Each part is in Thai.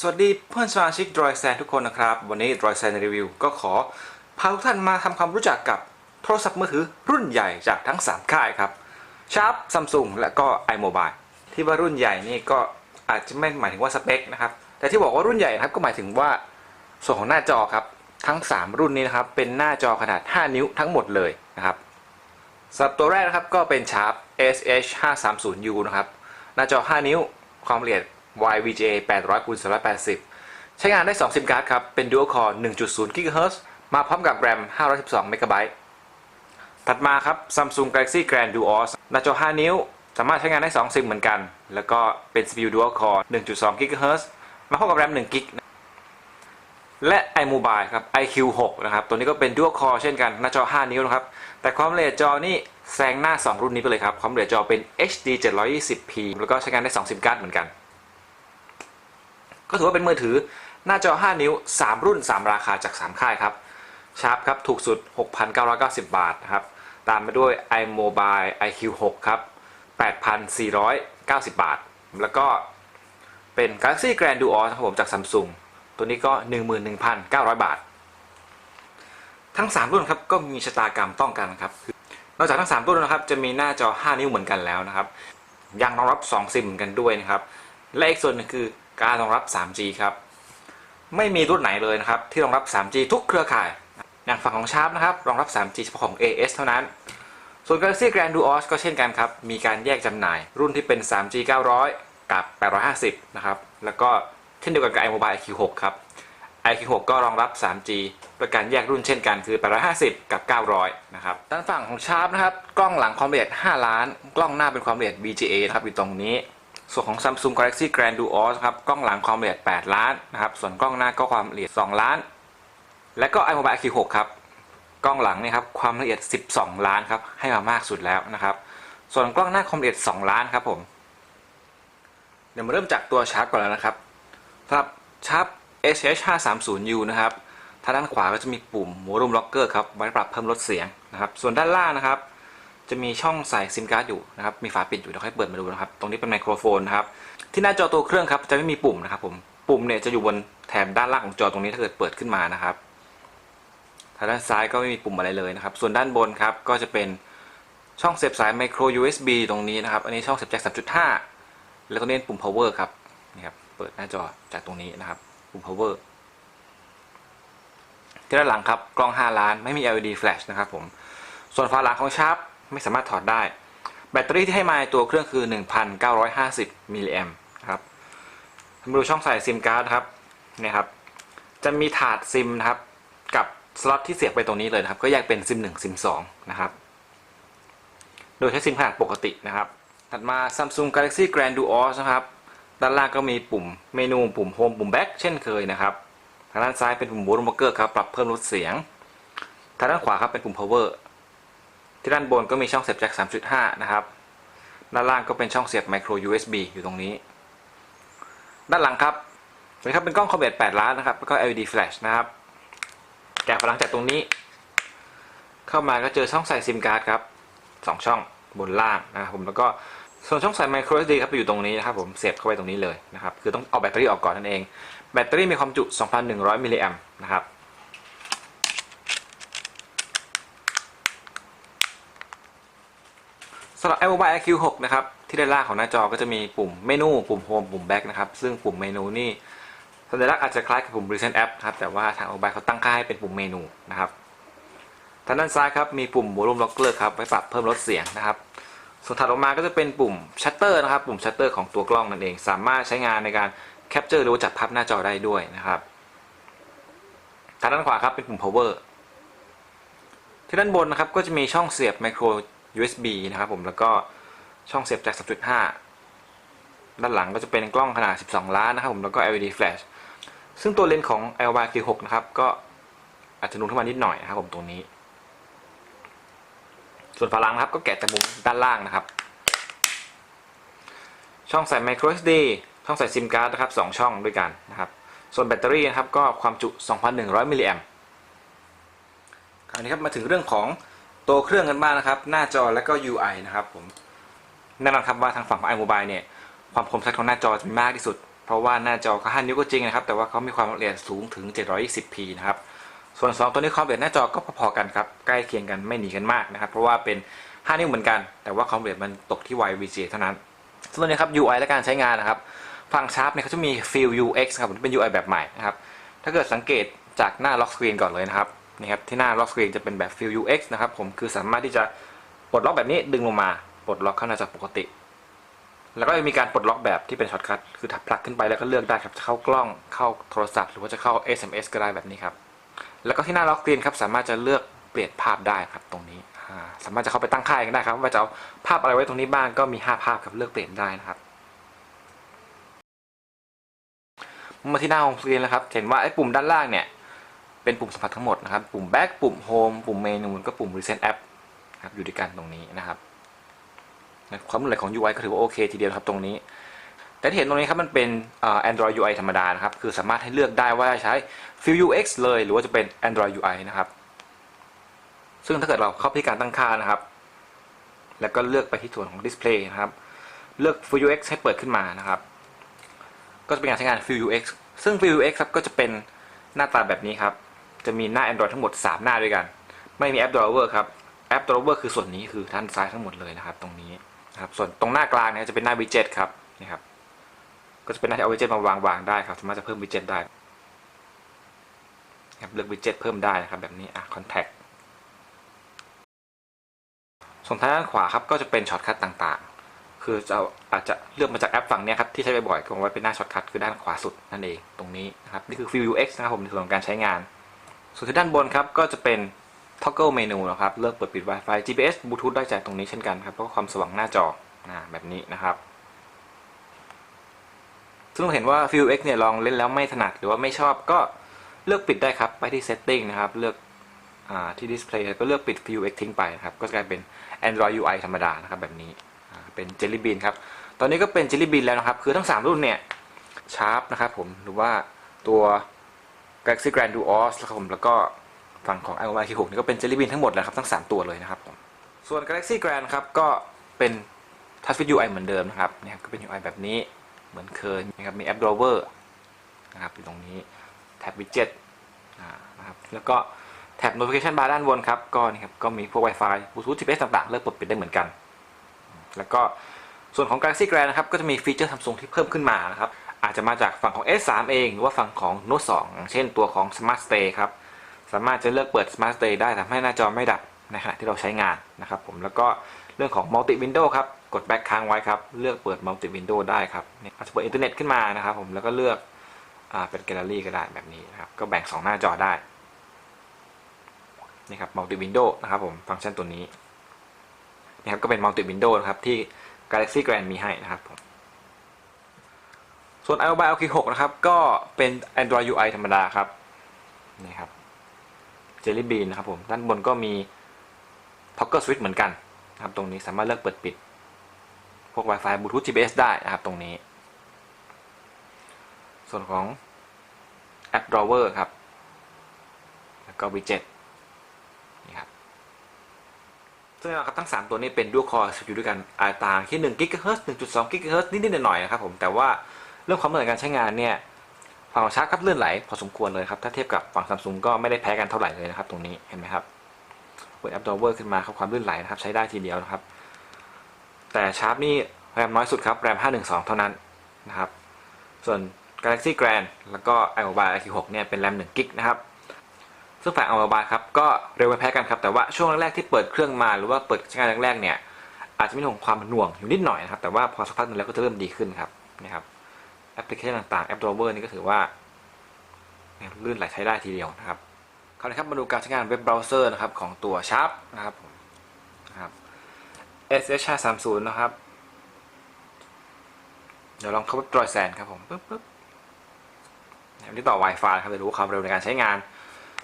สวัสดีเพื่อนสมาชิก d r o i d s a n ทุกคนนะครับ วันนี้ d r o i d s a n รีวิวก็ขอ พาทุกท่านมาทำความรู้จักกับโทรศัพท์มือถือรุ่นใหญ่จากทั้ง 3 ค่ายครับ Sharp Samsung และก็ iMobile ที่ว่ารุ่นใหญ่นี่ก็อาจจะไม่หมายถึงว่าสเปคนะครับ แต่ที่บอกว่ารุ่นใหญ่นะครับก็หมายถึงว่าส่วนของหน้าจอครับ ทั้ง 3 รุ่นนี้นะครับ เป็นหน้าจอขนาด 5 นิ้วทั้งหมดเลยนะครับสำหรับตัวแรกนะครับก็เป็น Sharp SH 530U นะครับหน้าจอ 5 นิ้วความละเอียด YVGA 800คูณ280 ใช้งานได้ 2 ซิมการ์ดครับ เป็น Dual Core 1.0 GHz มาพร้อมกับ RAM 512 MB ถัดมาครับ Samsung Galaxy Grand Duos หน้าจอ 5 นิ้ว สามารถใช้งานได้ 2 ซิมเหมือนกัน แล้วก็เป็น CPU Dual Core 1.2 GHz มาพร้อมกับ RAM 1 g b และ iMobile ครับ iQ6 นะครับ ตัวนี้ก็เป็น Dual Core เช่นกันหน้าจอ 5 นิ้วนะครับ แต่ความละเอียดจอนี่แซงหน้า 2 รุ่นนี้ไปเลยครับ ความละเอียดจอเป็น HD 720p แล้วก็ใช้งานได้2ซิมการ์ดเหมือนกัน ก็ถือว่าเป็นมือถือหน้าจอ 5 นิ้ว 3 รุ่น 3 ราคาจาก 3 ค่ายครับชาร์ปครับถูกสุด 6,990 บาทนะครับตามมาด้วย iMobile iQ6 ครับ8,490 บาท แล้วก็เป็น Galaxy Grand Duos ครับผมจาก Samsung ตัวนี้ก็ 11,900 บาท ทั้ง 3 รุ่นครับก็มีชะตากรรมต้องกันครับนอกจากทั้ง 3 รุ่นนะครับจะมีหน้าจอ 5 นิ้วเหมือนกันแล้วนะครับยังรองรับ 2 ซิมเหมือนกันด้วยนะครับ และอีกส่วนหนึงคือ การรองรับ 3G ครับ ไม่มีรุ่นไหนเลยนะครับ ที่รองรับ 3G ทุกเครือข่ายอย่างฝั่งของชาร์ปนะครับ รองรับ 3G เฉพาะของ AS เท่านั้น ส่วน Galaxy Grand Duos ก็เช่นกันครับ มีการแยกจำหน่าย รุ่นที่เป็น 3G 900 กับ 850 นะครับ แล้วก็เช่นเดียวกันกับ iMobile iQ6 ครับ iQ6 ก็รองรับ 3G โดยการแยกรุ่นเช่นกันคือ 850 กับ 900 นะครับ ด้านฝั่งของชาร์ปนะครับ กล้องหลังความละเอียด 5 ล้าน กล้องหน้าเป็นความละเอียด VGA นะครับอยู่ตรงนี้ ส่วนของ Samsung Galaxy Grand Duos ครับกล้องหลังความละเอียด 8 ล้านนะครับ ส่วนกล้องหน้าก็ความละเอียด 2 ล้าน และก็ iMobile iQ6 ครับกล้องหลังนี่ครับความละเอียด 12 ล้านครับให้มามากสุดแล้วนะครับ ส่วนกล้องหน้าความละเอียด 2 ล้านครับผมเดี๋ยวมาเริ่มจากตัวชาร์ปก่อนแล้วนะครับสำหรับชาร์ป SH 530U นะครับทางด้านขวาก็จะมีปุ่ม Volume Locker ครับไว้ปรับเพิ่มลดเสียงนะครับ ส่วนด้านล่างนะครับ จะมีช่องใส่ซิมการ์ดอยู่นะครับมีฝาปิดอยู่เดี๋ยวค่อยเปิดมาดูนะครับตรงนี้เป็นไมโครโฟนนะครับที่หน้าจอตัวเครื่องครับจะไม่มีปุ่มนะครับผมปุ่มเนี่ยจะอยู่บนแถบด้านล่างของจอตรงนี้ถ้าเกิดเปิดขึ้นมานะครับทางด้านซ้ายก็ไม่มีปุ่มอะไรเลยนะครับ ส่วนด้านบนครับก็จะเป็นช่องเสียบสาย micro USB ตรงนี้นะครับ อันนี้ช่องเสียบแจ็ค3.5 แล้วก็เน้นปุ่ม power ครับ นี่ครับ เปิดหน้าจอจากตรงนี้นะครับ ปุ่ม power ที่ด้านหลังครับ กล้อง 5 ล้าน ไม่มี LED flash นะครับผม ส่วนฝาหลังของชาร์ป ไม่สามารถถอดได้ แบตเตอรี่ที่ให้มาในตัวเครื่องคือ 1,950 มิลลิแอมครับมาดูช่องใส่ซิมการ์ดครับนี่ครับ จะมีถาดซิมนะครับกับสล็อตที่เสียบไปตรงนี้เลยนะครับ ก็แยกเป็นซิม1ซิม2นะครับ โดยใช้ซิมขนาดปกตินะครับ ถัดมา Samsung Galaxy Grand Duos นะครับ ด้านล่างก็มีปุ่มเมนูปุ่ม Home ปุ่ม Back เช่นเคยนะครับ ทางด้านซ้ายเป็นปุ่ม Volume Rocker ครับ ปรับเพิ่มลดเสียง ทางด้านขวาครับเป็นปุ่ม Power ที่ด้านบนก็มีช่องเสียบแจ็ค3.5 นะครับ ด้านล่างก็เป็นช่องเสียบ Micro USB อยู่ตรงนี้ ด้านหลังครับนี่ครับเป็นกล้องคอมเบต8ล้านนะครับ แล้วก็ LED flash นะครับ แกะฝาหลังจากตรงนี้ เข้ามาก็เจอช่องใส่ซิมการ์ดครับ 2 ช่องบนล่างนะครับผม แล้วก็ส่วนช่องใส่ Micro SD ครับไปอยู่ตรงนี้นะครับผม เสียบเข้าไปตรงนี้เลยนะครับ คือต้องเอาแบตเตอรี่ออกก่อนนั่นเอง แบตเตอรี่มีความจุ 2,100 มิลลิแอมป์นะครับ สำหรับ iMobile iQ6 นะครับที่ด้านล่างของหน้าจอก็จะมีปุ่มเมนู ปุ่ม Home ปุ่ม Back นะครับซึ่งปุ่มเมนูนี่สัญลักษณ์อาจจะคล้ายกับปุ่ม Recent App ครับแต่ว่าทาง iMobile เขาตั้งค่าให้เป็นปุ่มเมนูนะครับทางด้านซ้ายครับมีปุ่ม Volume Locker ครับไว้ปรับเพิ่มลดเสียงนะครับส่วนถัดออกมาก็จะเป็นปุ่ม Shutter นะครับปุ่ม Shutter ของตัวกล้องนั่นเอง สามารถใช้งานในการ Capture หรือว่าจับภาพหน้าจอได้ด้วยนะครับทางด้านขวาครับเป็นปุ่ม power ที่ด้านบนนะครับก็จะมีช่องเสียบ micro USB นะครับผมแล้วก็ช่องเสียบแจ็ค3.5 ด้านหลังก็จะเป็นกล้องขนาด 12 ล้านนะครับผมแล้วก็ LED flash ซึ่งตัวเลนส์ของ LY Q6 นะครับ ก็อาจจะนูนขึ้นมานิดหน่อยนะครับผมตรงนี้ ส่วนฝาหลังนะครับก็แกะจากมุมด้านล่างนะครับ ช่องใส่ micro SD ช่องใส่ซิมการ์ดนะครับ2ช่องด้วยกันนะครับส่วนแบตเตอรี่นะครับก็ความจุ 2,100 มิลลิแอมป์คราวนี้ครับมาถึงเรื่องของ ตัวเครื่องกันบ้างนะครับ หน้าจอและก็ UI นะครับผมแน่นอนครับว่าทางฝั่งของ iMobile เนี่ยความคมชัดของหน้าจอจะมีมากที่สุด เพราะว่าหน้าจอเขา5นิ้วก็จริงนะครับ แต่ว่าเขามีความละเอียดสูงถึง 720p นะครับ ส่วน 2 ตัวนี้ความละเอียดหน้าจอก็พอๆกันครับ ใกล้เคียงกันไม่หนีกันมากนะครับ เพราะว่าเป็น 5 นิ้วเหมือนกัน แต่ว่าความละเอียดมันตกที่ YVGA เท่านั้น ส่วนนี้ครับ UI และการใช้งานนะครับ ฝั่งชาร์ปเนี่ยเขาจะมี Feel UX ครับเป็น UI แบบใหม่นะครับ ถ้าเกิดสังเกตจากหน้า Lock Screen ก่อนเลยนะครับ นี่ครับที่หน้า Lock Screen จะเป็นแบบ Feel UX นะครับผมคือสามารถที่จะปลดล็อกแบบนี้ดึงลงมาปลดล็อกเข้าหน้าจอปกติ แล้วก็มีการปลดล็อกแบบที่เป็นช็อตคัทคือถับพลักขึ้นไปแล้วก็เลือกได้ครับจะเข้ากล้องเข้าโทรศัพท์ หรือว่าจะเข้า SMS ก็ได้แบบนี้ครับแล้วก็ที่หน้าล็อกสกรีนครับสามารถจะเลือกเปลี่ยนภาพได้ครับตรงนี้สามารถจะเข้าไปตั้งค่ายกันได้ครับ ว่าจะเอาภาพอะไรไว้ตรงนี้บ้างก็มี 5 ภาพครับเลือกเปลี่ยนได้นะครับมาที่หน้า Home Screen แล้วครับ เห็นว่าไอ้ปุ่มด้านล่างเนี่ย เป็นปุ่มสัมผัสทั้งหมดนะครับ ปุ่ม Back ปุ่ม Home ปุ่มเมนูก็ปุ่ม Recent App ครับอยู่ด้วยกันตรงนี้นะครับ ความละเอียดของ UI ก็ถือว่าโอเคทีเดียวครับตรงนี้ แต่ที่เห็นตรงนี้ครับมันเป็น Android UI ธรรมดานะครับ คือสามารถให้เลือกได้ว่าใช้ Feel UX เลยหรือว่าจะเป็น Android UI นะครับ ซึ่งถ้าเกิดเราเข้าที่การตั้งค่านะครับ แล้วก็เลือกไปที่ส่วนของ Display นะครับ เลือก Feel UX ให้เปิดขึ้นมานะครับ ก็จะเป็นการใช้งาน Feel UX ซึ่ง Feel UX ครับก็จะเป็นหน้าตาแบบนี้ครับ จะมีหน้า Android ทั้งหมด 3 หน้าด้วยกัน ไม่มี App Drawer ครับ App Drawer คือส่วนนี้คือด้านซ้ายทั้งหมดเลยนะครับ ตรงนี้นะครับส่วนตรงหน้ากลางเนี่ยจะเป็นหน้า Widget ครับนี่ครับก็จะเป็นหน้าที่เอา Widget มาวางวางได้ครับสามารถจะเพิ่ม Widget ได้ครับเลือก Widget เพิ่มได้นะครับแบบนี้อะ Contact ส่วนทางด้านขวาครับก็จะเป็นช็อตคัทต่างๆ คือจะอาจจะเลือกมาจากแอปฝั่งนี้ครับที่ใช้บ่อยๆก็เอาไว้เป็นหน้าช็อตคัทคือด้านขวาสุดนั่นเองตรงนี้นะครับนี่คือ View UX นะครับผมในส่วนของการใช้งาน ส่วนที่ด้านบนครับก็จะเป็น toggle เมนูนะครับ เลือกเปิดปิด Wi-Fi GPS Bluetooth ได้จากตรงนี้เช่นกันครับเพราะความสว่างหน้าจอนะแบบนี้นะครับ ซึ่งเราเห็นว่า View X เนี่ยลองเล่นแล้วไม่ถนัดหรือว่าไม่ชอบก็เลือกปิดได้ครับ ไปที่ Setting นะครับ เลือกอที่ Display ก็เลือกปิด View X ทิ้งไปนะครับ ก็จะกลายเป็น Android UI ธรรมดานะครับแบบนี้ เป็น Jelly Bean ครับ ตอนนี้ก็เป็น Jelly Bean แล้วนะครับ คือทั้ง 3 รุ่นเนี่ย Sharp นะครับผม หรือว่าตัว Galaxy Grand Duos นะครับผมแล้วก็ฝั่งของ iOS 6นี่ก็เป็น Jelly Bean ทั้งหมดแล้วครับทั้ง 3 ตัวเลยนะครับผมส่วน Galaxy Grand ครับก็เป็น Touch with UI เหมือนเดิมนะครับนี่ครับก็เป็น UI แบบนี้เหมือนเคยนะครับมี App Drawer นะครับอยู่ตรงนี้แท็บ Widget นะครับแล้วก็แท็บ notification bar ด้านบนครับก็นี่ครับก็มีพวก Wi-Fi Bluetooth GPS ต่างๆ เลือกปลดปิดได้เหมือนกัน แล้วก็ส่วนของ Galaxy Grand นะครับก็จะมีฟีเจอร์ Samsung ที่เพิ่มขึ้นมานะครับ อาจจะมาจากฝั่งของ S3 เองหรือว่าฝั่งของ Note 2เช่นตัวของ Smart Stay ครับสามารถจะเลือกเปิด Smart Stay ได้ทำให้หน้าจอไม่ดับในขณะที่เราใช้งานนะครับผมแล้วก็เรื่องของ Multi Window ครับกด Back ค้างไว้ครับเลือกเปิด Multi Window ได้ครับเนี่ยอาจจะเปิดอินเทอร์เน็ตขึ้นมานะครับผมแล้วก็เลือกอเป็นแกลเลอรี่ก็ได้แบบนี้นะครับก็แบ่ง 2 หน้าจอได้นี่ครับ Multi Window นะครับผมฟังก์ชันตัวนี้นี่ครับก็เป็น Multi Window นะครับที่ Galaxy Grand มีให้นะครับผม ส่วน iMobile LK 6นะครับ ก็เป็น Android UI ธรรมดาครับ นี่ครับ Jelly Bean นะครับผม ด้านบนก็มี Toggle Switch เหมือนกันนะครับ ตรงนี้สามารถเลือกเปิดปิด พวก Wi-Fi Bluetooth GPS ได้นะครับ ตรงนี้ ส่วนของ App Drawer ครับ แล้วก็ Widget นี่ครับซึ่งนะครับทั้ง 3 ตัวนี้เป็น Dual Core CPU ด้วยกันอัตราที่1 GHz 1.2 GHz นิดๆหน่อยๆนะครับผมแต่ว่า เรื่องความเหมือนการใช้งานเนี่ยฝั่งของชาร์จครับเลื่อนไหลพอสมควรเลยครับถ้าเทียบกับฝั่งซัมซุงก็ไม่ได้แพ้กันเท่าไหร่เลยนะครับ ตรงนี้เห็นไหมครับเปิดแอปดอเวอร์ขึ้นมาครับความลื่นไหลนะครับใช้ได้ทีเดียวนะครับ แต่ชาร์ปนี่แรมน้อยสุดครับแรม 512 เท่านั้นนะครับส่วน Galaxy Grand แล้วก็ iMobile iQ 6 เนี่ยเป็นแรม1กิกนะครับซึ่งฝั่ง iMobile ครับก็เร็วไม่แพ้กันครับแต่ว่าช่วงแรกๆที่เปิดเครื่องมาหรือว่าเปิดใช้งานแรกๆเนี่ยอาจจะมีของความหน่วงอยู่นิดหน่อยนะครับแต่ว่าพอสักพักนึงแล้วก็จะเริ่มดีขึ้นครับนะครับ ปพลิเคชันต่างๆแอป Drawer นี่ก็ถือว่าลื่นไหลใช้ได้ทีเดียวนะครับคราวนี้ครับมาดูการใช้งานเว็บเบราว์เซอร์นะครับของตัว Sharp นะครับนะครับ SH 3 0นะครับ เดี๋ยวลองเข้าเว็บ Droidzen ครับผมปึ๊บปึ๊บอันนี้ต่อ Wi-Fi ครับจะรู้ความเร็วในการใช้งาน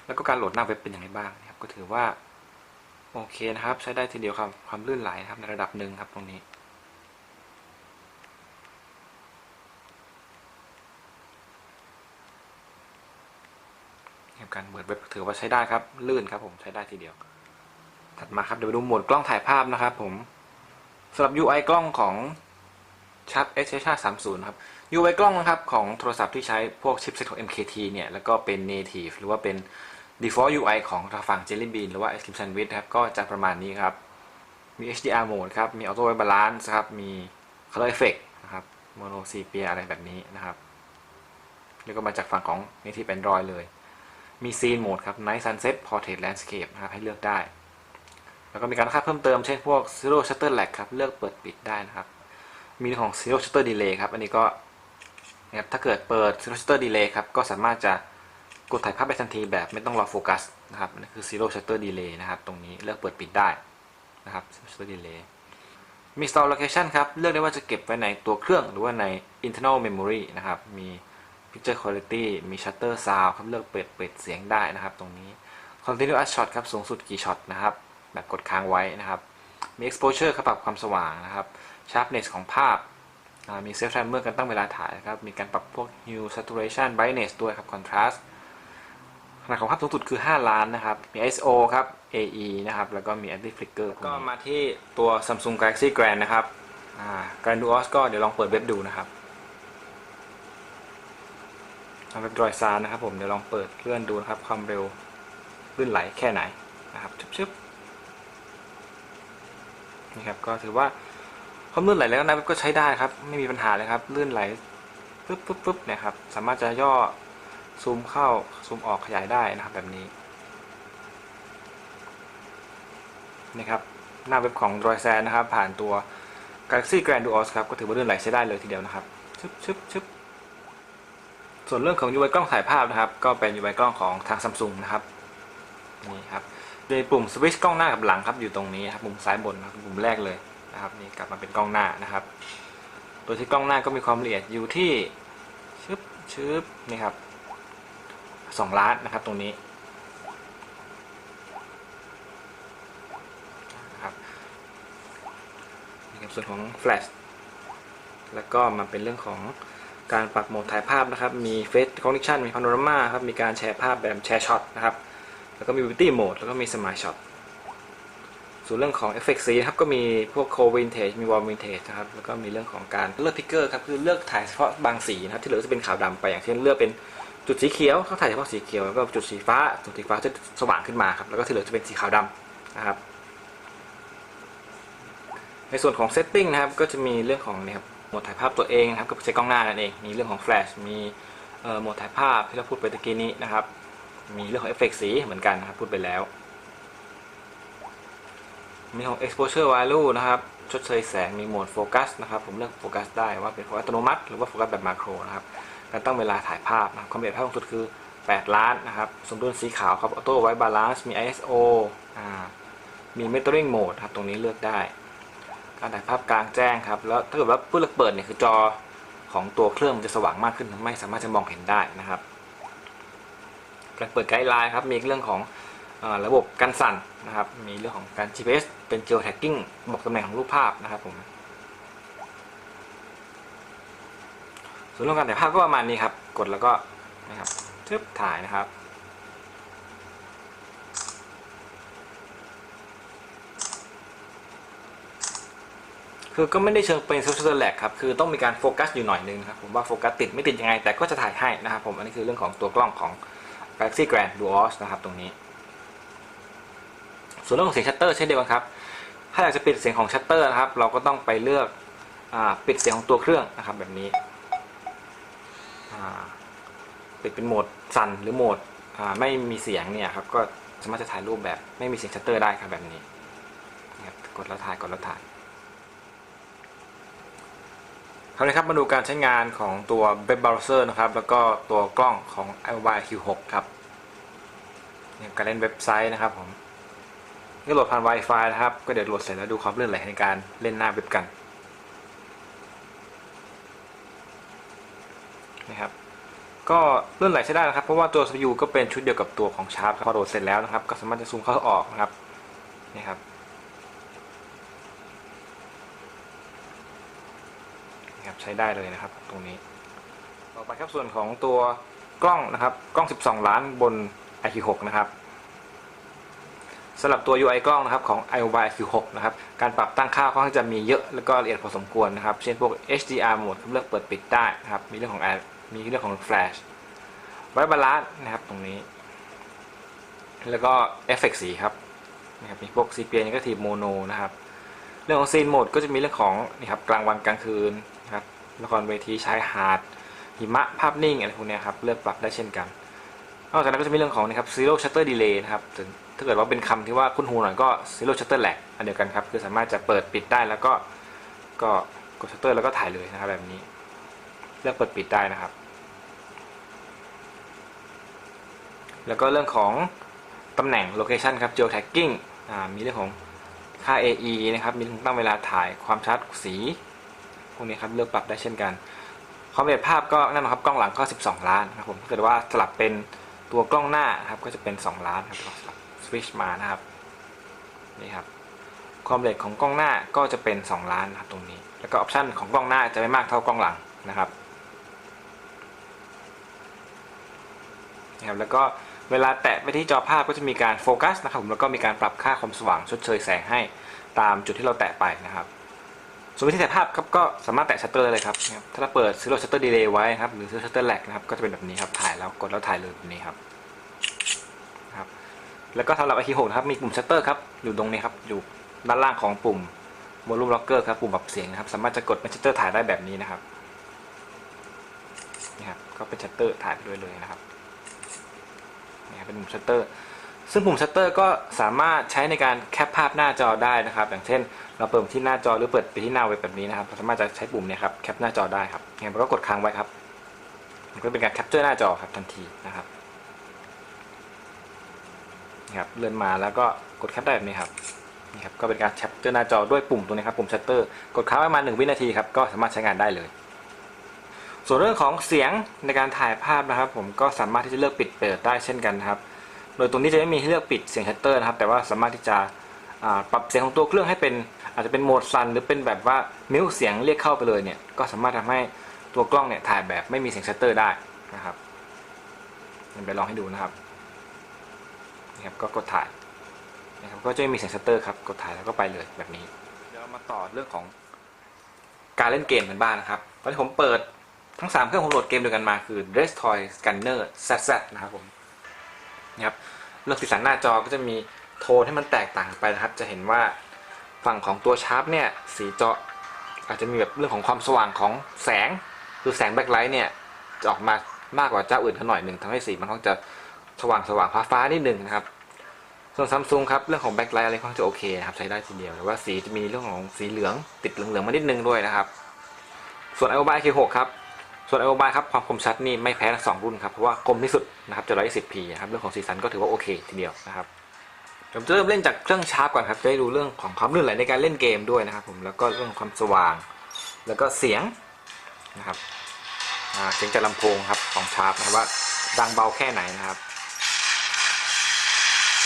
แล้วก็การโหลดหน้าเว็บเป็นอย่างไรบ้างนะครับ ก็ถือว่า โอเคนะครับ ใช้ได้ทีเดียวครับความลื่นไหลครับในระดับหนึ่งครับตรงนี้ การเปิดเว็บถือว่าใช้ได้ครับ ลื่นครับผมใช้ได้ทีเดียว ถัดมาครับเดี๋ยวไปดูโหมดกล้องถ่ายภาพนะครับผมสำหรับ UI กล้องของ Sharp S H 3 0ครับ UI กล้องนะครับของโทรศัพท์ที่ใช้พวกชิปเซ็ตของ MKT เนี่ย แล้วก็เป็น native หรือว่าเป็น default UI ของทางฝั่ง Jelly Bean หรือว่า Ice Cream Sandwich ครับ ก็จะประมาณนี้ครับ มี HDR mode ครับ มี Auto White Balance ครับ มี Color Effect นะครับ Mono Sepia อะไรแบบนี้นะครับ แล้วก็มาจากฝั่งของ native Android เลย มี Scene Mode ครับ Night Sunset Portrait Landscape นะครับให้เลือกได้ แล้วก็มีการค่าเพิ่มเติมเช่นพวก Zero Shutter Lag ครับ เลือกเปิดปิดได้นะครับ มีเรื่องของ Zero Shutter Delay ครับ อันนี้ก็นะครับถ้าเกิดเปิด Zero Shutter Delay ครับ ก็สามารถจะกดถ่ายภาพได้ทันทีแบบไม่ต้องรอโฟกัสนะครับนั่นคือ Zero Shutter Delay นะครับ ตรงนี้เลือกเปิดปิดได้นะครับ Zero Shutter Delay มี Store Location ครับ เลือกได้ว่าจะเก็บไว้ในตัวเครื่องหรือว่าใน internal memory นะครับ มี Picture Quality มี Shutter Sound ครับเลือกเปิดเปิดเสียงได้นะครับตรงนี้ Continuous Shot ครับสูงสุดกี่ช็อตนะครับแบบกดค้างไว้นะครับ มี exposure ครับปรับความสว่างนะครับ sharpness ของภาพมี self timer การตั้งเวลาถ่ายนะครับ มีการปรับพวก hue saturation brightness ด้วยครับ contrast ขนาดของภาพสูงสุดคือ 5 ล้านนะครับ มี ISO ครับ AE นะครับ แล้วก็มี anti flicker ก็มาที่ตัว Samsung Galaxy Grand นะครับ Grand Duos ก็เดี๋ยวลองเปิดเว็บดูนะครับ ทางเว็บดรอยซานนะครับผมเดี๋ยวลองเปิดเลื่อนดูนะครับ ความเร็วลื่นไหลแค่ไหนนะครับชึบๆนี่ครับก็ถือว่าความลื่นไหลแล้วนะก็ใช้ได้ครับ ไม่มีปัญหาเลยครับ ลื่นไหลปึ๊บปึ๊บปึ๊บเนี่ยครับสามารถจะย่อซูมเข้าซูมออกขยายได้นะครับแบบนี้นี่ครับหน้าเว็บของ d r o i d z a n นะครับ ผ่านตัว Galaxy Grand Duos ครับก็ถือว่าลื่นไหลใช้ได้เลยทีเดียวนะครับชึบชึบชึบ ส่วนเรื่องของ UI กล้องถ่ายภาพนะครับ ก็เป็น UI กล้องของทาง Samsung นะครับนี่ครับโดยปุ่มสวิตช์กล้องหน้ากับหลังครับอยู่ตรงนี้ครับมุมซ้ายบนครับมุมแรกเลยนะครับนี่กลับมาเป็นกล้องหน้านะครับ โดยที่กล้องหน้าก็มีความละเอียดอยู่ที่ชึบชึบนี่ครับสองล้านนะครับตรงนี้นะครับนี่ครับส่วนของแฟลชแล้วก็มาเป็นเรื่องของ การปรับโหมดถ่ายภาพนะครับ มีเฟสคอนดิชันมีพาโนรามาครับ มีการแชร์ภาพแบบแชร์ช็อตนะครับ แล้วก็มี Beauty Mode แล้วก็มี Smile Shot ส่วนเรื่องของ Effect สีครับ ก็มีพวก Cold Vintage มี Warm Vintage นะครับ แล้วก็มีเรื่องของการเลือกพิกเกอร์ครับ คือเลือกถ่ายเฉพาะบางสีนะครับ ที่เหลือจะเป็นขาวดำไป อย่างเช่นเลือกเป็นจุดสีเขียวเขาถ่ายเฉพาะสีเขียว แล้วก็จุดสีฟ้า จุดสีฟ้าจะสว่างขึ้นมาครับ แล้วก็ที่เหลือจะเป็นสีขาวดำนะครับ ในส่วนของ Setting นะครับ ก็จะมีเรื่องของนี่ยครับ มดถ่ายภาพตัวเองนะครับก็ใช้กล้องหน้านั่นเอง มีเรื่องของ Flash มีโหมดถ่ายภาพที่เราพูดไปตะกี้นี้นะครับ มีเรื่องของเอฟเฟกสีเหมือนกันนะครับพูดไปแล้ว มีของ exposure value นะครับ ชดเชยแสง มีโหมดโฟกัสนะครับ ผมเลือกโฟกัสได้ว่าเป็นโฟกัสอัตโนมัติ หรือว่าโฟกัสแบบมาโครนะครับ การตั้งเวลาถ่ายภาพนะครับความละเอียดภาพสูงสุดคือ 8 ล้านนะครับ สมดุลสีขาวครับ auto white balance มี ISO อ่ามี metering mode ครับ ตรงนี้เลือกได้ การถ่ายภาพกลางแจ้งครับ แล้วถ้าเกิดว่าเพื่อเปิดเนี่ยคือจอของตัวเครื่องมันจะสว่างมากขึ้นทำให้สามารถจะมองเห็นได้นะครับ การเปิดไกด์ไลน์ครับ มีเรื่องของอระบบการสั่นนะครับ มีเรื่องของการ GPS เป็น geo tagging บอกตำแหน่งของรูปภาพนะครับผมส่วนเรื่องการถ่ายภาพก็ประมาณนี้ครับ กดแล้วก็นะครับทึบถ่ายนะครับ คือก็ไม่ได้เชิงเป็น social lag ครับคือต้องมีการโฟกัสอยู่หน่อยนึงนะครับผมว่าโฟกัสติดไม่ติดยังไง แต่ก็จะถ่ายให้นะครับผมอันนี้คือเรื่องของตัวกล้องของ Galaxy Grand Duos นะครับตรงนี้ ส่วนเรื่องของเสียงชัตเตอร์เช่นเดียวกันครับ ถ้าอยากจะปิดเสียงของชัตเตอร์นะครับ เราก็ต้องไปเลือกอปิดเสียงของตัวเครื่องนะครับแบบนี้ปิดเป็นโหมดสั่นหรือโหมดไม่มีเสียงเนี่ยครับก็สามารถจะถ่ายรูปแบบไม่มีเสียงชัตเตอร์ได้ครับแบบนี้กดแล้วถ่ายกดแล้วถ่าย คราวนี้ครับมาดูการใช้งานของตัว Web Browser นะครับ แล้วก็ตัวกล้องของ iMobile Q6 ครับเนี่ยการเล่นเว็บไซต์นะครับผมนี่โหลดผ่าน Wi-Fi นะครับ ก็เดี๋ยวโหลดเสร็จแล้วดูความเลื่อนไหลในการเล่นหน้าเว็บกันนะครับก็เลื่อนไหลใช้ได้นะครับ เพราะว่าตัว CPU ก็เป็นชุดเดียวกับตัวของ Sharp ครับพอโหลดเสร็จแล้วนะครับ ก็สามารถจะซูมเข้าออกนะครับนี่ครับ นะครับใช้ได้เลยนะครับ ตรงนี้ ต่อไปครับส่วนของตัวกล้องนะครับ กล้อง 12 ล้านบน iQ6 นะครับสำหรับตัว UI กล้องนะครับของ iMobile Q6 นะครับการปรับตั้งค่าค่อนข้างจะมีเยอะแล้วก็ละเอียดพอสมควรนะครับ เช่นพวก HDR โหมดเลือกเปิดปิดได้นะครับ มีเรื่องของมีเรื่องของ Flash ไว้บาลานซ์นะครับตรงนี้ แล้วก็เอฟเฟกสีครับนะครับมีพวก CPA Negative Mono นะครับ เรื่องของซีนโหมดก็จะมีเรื่องของนี่ครับกลางวันกลางคืน ละครเวทีชายหาดหิมะภาพนิ่งอะไรพวกนี้ครับเลือกปรับได้เช่นกันนอกจากนั้นก็จะมีเรื่องของนะครับ zero shutter delay นะครับถ,ถ้าเกิดว่าเป็นคำที่ว่าคุ้นหูหน่อยก็ zero shutter lag อันเดียวกันครับคือสามารถจะเปิดปิดได้แล้วก็ก็กด shutter แล้วก็ถ่ายเลยนะครับแบบนี้ เลือกเปิดปิดได้นะครับ แล้วก็เรื่องของตำแหน่ง location ครับ geo tagging มีเรื่องของค่า AE นะครับมีตั้งเวลาถ่ายความชัดสี พวกนี้ครับเลือกปรับได้เช่นกัน ความละเอียดภาพก็แน่นอนครับกล้องหลังก็ 12 ล้านนะครับผมถ้าเกิดว่าสลับเป็นตัวกล้องหน้าครับก็จะเป็น 2 ล้านครับสลับสวิชมานะครับนี่ครับความละเอียดของกล้องหน้าก็จะเป็น 2 ล้านนะครับตรงนี้ แล้วก็ออปชันของกล้องหน้าจะไม่มากเท่ากล้องหลังนะครับนะครับแล้วก็เวลาแตะไปที่จอภาพก็จะมีการโฟกัสนะครับผมแล้วก็มีการปรับค่าความสว่างชดเชยแสงให้ตามจุดที่เราแตะไปนะครับ ส่วนวิธีถ่ายภาพครับก็สามารถแตะชัตเตอร์ได้เลยครับ ถ้าเราเปิดซีโร่ชัตเตอร์ดีเลย์ไว้ครับหรือซีโร่ชัตเตอร์แลกนะครับก็จะเป็นแบบนี้ครับถ่ายแล้วกดแล้วถ่ายเลยแบบนี้ครับนะครับ แล้วก็สำหรับ i 6นะครับมีปุ่มชัตเตอร์ครับอยู่ตรงนี้ครับอยู่ด้านล่างของปุ่ม volume locker ครับปุ่มปรับเสียงนะครับสามารถจะกดเป็นชัตเตอร์ถ่ายได้แบบนี้นะครับนี่ครับก็เป็นชัตเตอร์ถ่ายไปด้วยเลยนะครับนี่ครับเป็นปุ่มชัตเตอร์ ซึ่งปุ่มชัตเตอร์ก็สามารถใช้ในการแคปภาพหน้าจอได้นะครับ อย่างเช่น เราเปิดที่หน้าจอหรือเปิดไปที่หน้าเว็บแบบนี้นะครับเราสามารถจะใช้ปุ่มเนี้ครับแคปหน้าจอได้ครับงั้นเราก็กดค้างไว้ครับมันก็เป็นการแคปเจอร์หน้าจอครับทันทีนะครับครับเลื่อนมาแล้วก็กดแคปได้แบบนี้ครับนี่ครับก็เป็นการแคปเจอร์หน้าจอด้วยปุ่มตัวนี้ครับปุ่มชัตเตอร์กดค้างไว้ประมาณหนึ่งวินาทีครับก็สามารถใช้งานได้เลยส่วนเรื่องของเสียงในการถ่ายภาพนะครับ ผมก็สามารถที่จะเลือกปิดเปิดได้เช่นกันนะครับ โดยตรงนี้จะไม่มีให้เลือกปิดเสียงชัตเตอร์นะครับ แต่ว่าสามารถที่จะปรับเสียงของตัวเครื่องให้เป็นอาจจะเป็นโหมดซันหรือเป็นแบบว่ามิวเสียงเรียกเข้าไปเลยเนี่ยก็สามารถทำให้ตัวกล้องเนี่ยถ่ายแบบไม่มีเสียงชัตเตอร์ได้นะครับเดี๋ยวไปลองให้ดูนะครับนี่ครับก็กดถ่ายนะครับก็จะไม่มีเสียงชัตเตอร์ครับกดถ่ายแล้วก็ไปเลยแบบนี้ เดี๋ยวมาต่อเรื่องของการเล่นเกมกันบ้างนะครับตอนที่ผมเปิดทั้งสามเครื่องผมโหลดเกมเดียวกันมาคือ Dress Toy Scanner ZZ นะครับผม นะครับเรื่องสีสันหน้าจอก็จะมีโทนให้มันแตกต่างกันไปนะครับ จะเห็นว่าฝั่งของตัวชาร์ปเนี่ยสีจออาจจะมีแบบเรื่องของความสว่างของแสงคือแสงแบ็คไลท์เนี่ยจะออกมามากกว่าเจ้าอื่นเขาหน่อยหนึ่งทำให้สีมันค่อนข้างจะสว่างสว่างฟ้าฟ้าๆนิดหนึ่งนะครับ ส่วนซัมซุงครับเรื่องของแบ็คไลท์อะไรค่อนจะโอเคนะครับใช้ได้ทีเดียวแต่ว่าสีจะมีเรื่องของสีเหลืองติดเหลืองๆมานิดนึงด้วยนะครับ ส่วน iOS K6 ครับ ส่วน i o อบายครับความคมชัดนี่ไม่แพ้ทั้งสองรุ่นครับเพราะว่าคมที่สุดนะครับจะ 120p นะครับเรื่องของสีสันก็ถือว่าโอเคทีเดียวนะครับผมจะเริ่มเล่นจากเครื่องชาร์ปก่อนครับจะได้ดูเรื่องของความลื่นไหลในการเล่นเกมด้วยนะครับ ผมแล้วก็เรื่องความสว่าง แล้วก็เสียงนะครับเสียงจากลำโพงครับของชาร์ปนะครับว่าดังเบาแค่ไหนนะครับ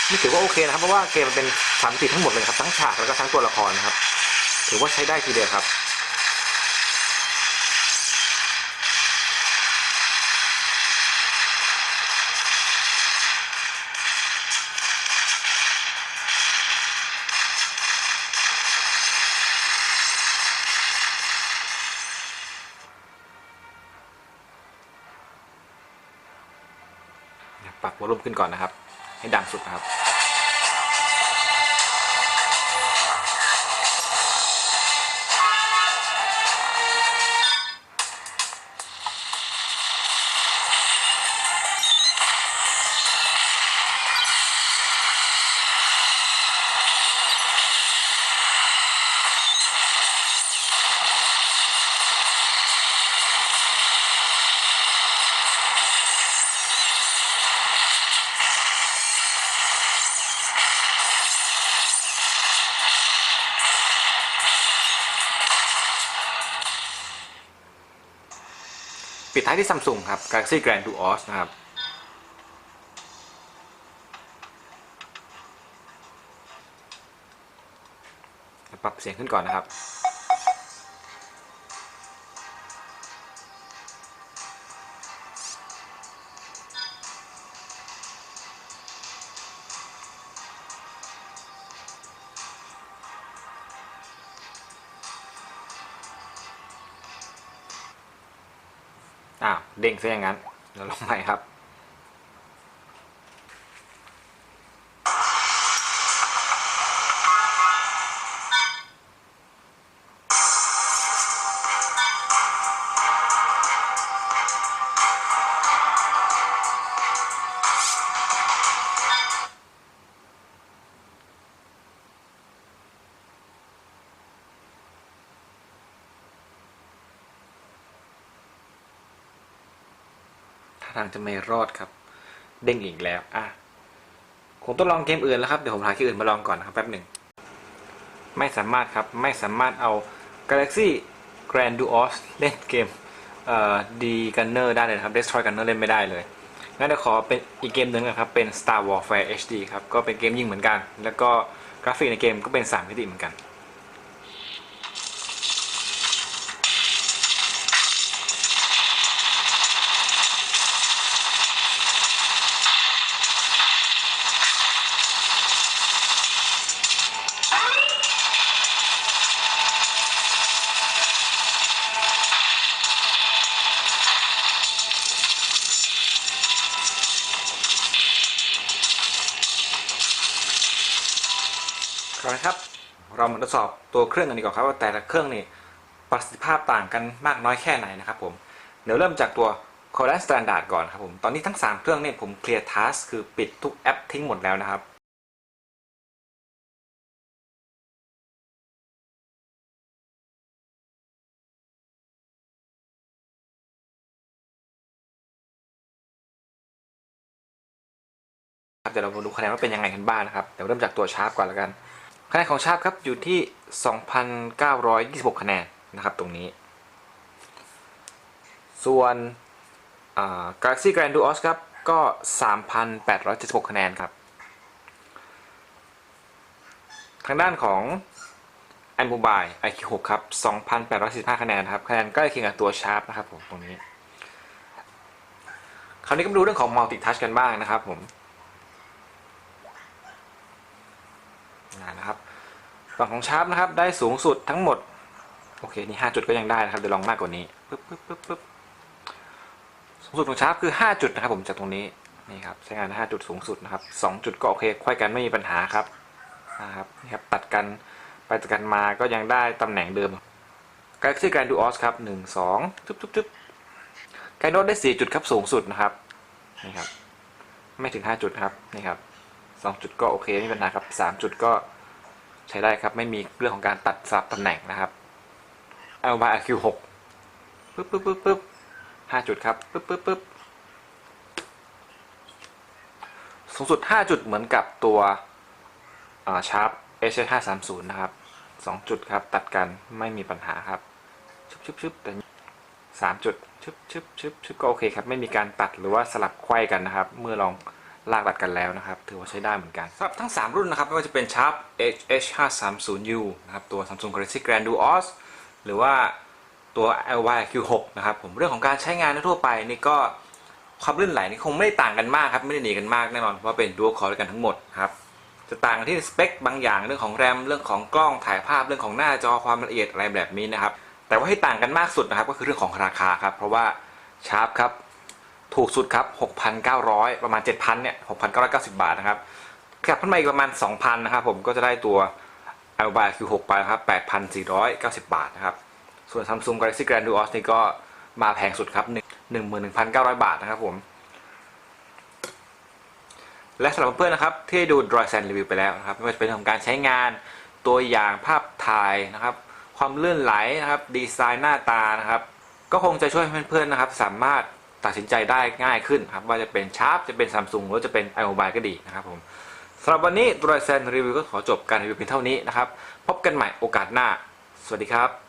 นี่ถือว่าโอเคนะครับเพราะว่าเกมมันเป็นสามมิติทั้งหมดเลยครับทั้งฉากแล้วก็ทั้งตัวละครนะครับถือว่าใช้ได้ทีเดียวครับ รวอลลุ่มขึ้นก่อนนะครับ ให้ดังสุดนะครับ ปิดท้ายที่ซัมซุงครับ Galaxy Grand Duos นะครับปรับเสียงขึ้นก่อนนะครับ อ้าวเด้งซะอย่างนั้นเราลองใหม่ครับ จะไม่รอดครับ เด้งอีกแล้วอะคงต้องลองเกมอื่นแล้วครับเดี๋ยวผมหาเกมอื่นมาลองก่อนนะครับแป๊บหนึ่งไม่สามารถครับไม่สามารถเอา Galaxy Grand Duos เล่นเกมเอ่อ D Gunner ได้เลยครับ Destroy Gunner เล่นไม่ได้เลยงั้นเดี๋ยวขอเป็นอีกเกมหนึ่งนะครับเป็น Star Warfare HD ครับก็เป็นเกมยิงเหมือนกัน แล้วก็กราฟิกในเกมก็เป็น 3 มิติเหมือนกัน เรามาทดสอบตัวเครื่องกันดีกว่าครับว่าแต่ละเครื่องนี่ประสิทธิภาพต่างกันมากน้อยแค่ไหนนะครับผมเดี๋ยวเริ่มจากตัว c o r a n Standard ก่อนครับผมตอนนี้ทั้ง 3 เครื่องเนี่ยผมเคลียร์ทัสคือปิดทุกแอปทิ้งหมดแล้วนะครับครับเดี๋ยวเรามาดูคะแนนว่าเป็นยังไงกันบ้างนะครับเดี๋ยวเริ่มจากตัวชาร์ปก่อนแล้วกัน คะแนนของชาร์ปครับอยู่ที่ 2,926 คะแนนนะครับตรงนี้ ส่วน Galaxy Grand Duos ครับ ก็ 3,876 คะแนนครับ ทางด้านของ iMobile iQ6 ครับ 2,845 คะแนนครับ คะแนนใกล้เคียงกับตัวชาร์ปนะครับผมตรงนี้ คราวนี้ก็มาดูเรื่องของ Multi Touch กันบ้างนะครับผม นะครับ ฝั่งของชาร์ปนะครับได้สูงสุดทั้งหมด โอเค นี่ 5 จุดก็ยังได้นะครับ เดี๋ยวลองมากกว่านี้ปึ๊บปึ๊บปึ๊บปึ๊บสูงสุดของชาร์ปคือ 5 จุดนะครับผมจากตรงนี้นี่ครับใช้งาน 5 จุดสูงสุดนะครับ 2 จุดก็โอเคค่อยกันไม่มีปัญหาครับนะครับนี่ครับตัดกันไปตัดกันมาก็ยังได้ตำแหน่งเดิม Galaxy Grand Duos ครับ1 2จุ๊บจุ๊บจุ๊บไกโนดได้4จุดครับสูงสุดนะครับนี่ครับ ไม่ถึง5จุดครับนี่ครับสองจุดก็โอเคไม่มีปัญหาครับสามจุดก็ ใช้ได้ครับ ไม่มีเรื่องของการตัดสลับตำแหน่งนะครับ l y q หกปึ๊บปึ๊บปึ๊บปึ๊บห้าจุดครับปึ๊บปึ๊บปึ๊บสูงสุดห้าจุดเหมือนกับตัวชาร์ป h 5 3 0นะครับสองจุดครับ ตัดกันไม่มีปัญหาครับชึบชึบชึบแต่สามจุดชึบชึบชึบชึบก็โอเคครับ ไม่มีการตัดหรือว่าสลับไขว้กันนะครับ เมื่อลอง ลากตัดกันแล้วนะครับ ถือว่าใช้ได้เหมือนกันสำหรับทั้ง 3 รุ่นนะครับ ไม่ว่าจะเป็น Sharp HH30U นะครับ ตัว Samsung Galaxy Grand Duos หรือว่าตัว LYQ6 นะครับผมเรื่องของการใช้งานทั่วไปนี่ก็ความลื่นไหลนี่คงไม่ได้ต่างกันมากครับ ไม่ได้หนีกันมากแน่นอนเพราะเป็น Dual Core ด้วยกันทั้งหมดครับจะต่างกันที่สเปคบางอย่างเรื่องของแรมเรื่องของกล้องถ่ายภาพเรื่องของหน้าจอความละเอียดอะไรแบบนี้นะครับแต่ว่าให้ต่างกันมากสุดนะครับก็คือเรื่องของราคาครับเพราะว่า Sharp ครับ ถูกสุดครับ 6,900 ประมาณ 7,000 เนี่ย 6,990 บาทนะครับขยับขึ้นมาอีกประมาณ 2,000 นะครับ ผมก็จะได้ตัว a l b a Q6 ไปนะครับ 8,490 บาทนะครับ ส่วน Samsung Galaxy Grand Duos นี่ก็มาแพงสุดครับ 11,900 บาทนะครับผม และสำหรับเพื่อนๆนะครับ ที่ดู d r o i s a n Review ไปแล้วนะครับ ไม่ว่าจะเป็นเรื่องของการใช้งานตัวอย่างภาพถ่ายนะครับ ความลื่นไหลนะครับ ดีไซน์หน้าตานะครับ ก็คงจะช่วยเพื่อนๆนะครับ สามารถ ตัดสินใจได้ง่ายขึ้นครับว่าจะเป็นชาร์ปจะเป็นซัมซุงหรือจะเป็น i อ o b i ก็ดีนะครับผมสำหรับวันนี้ตัวแซนรีวิวก็ขอจบการรีวิวเพียงเท่านี้นะครับ พบกันใหม่โอกาสหน้า สวัสดีครับ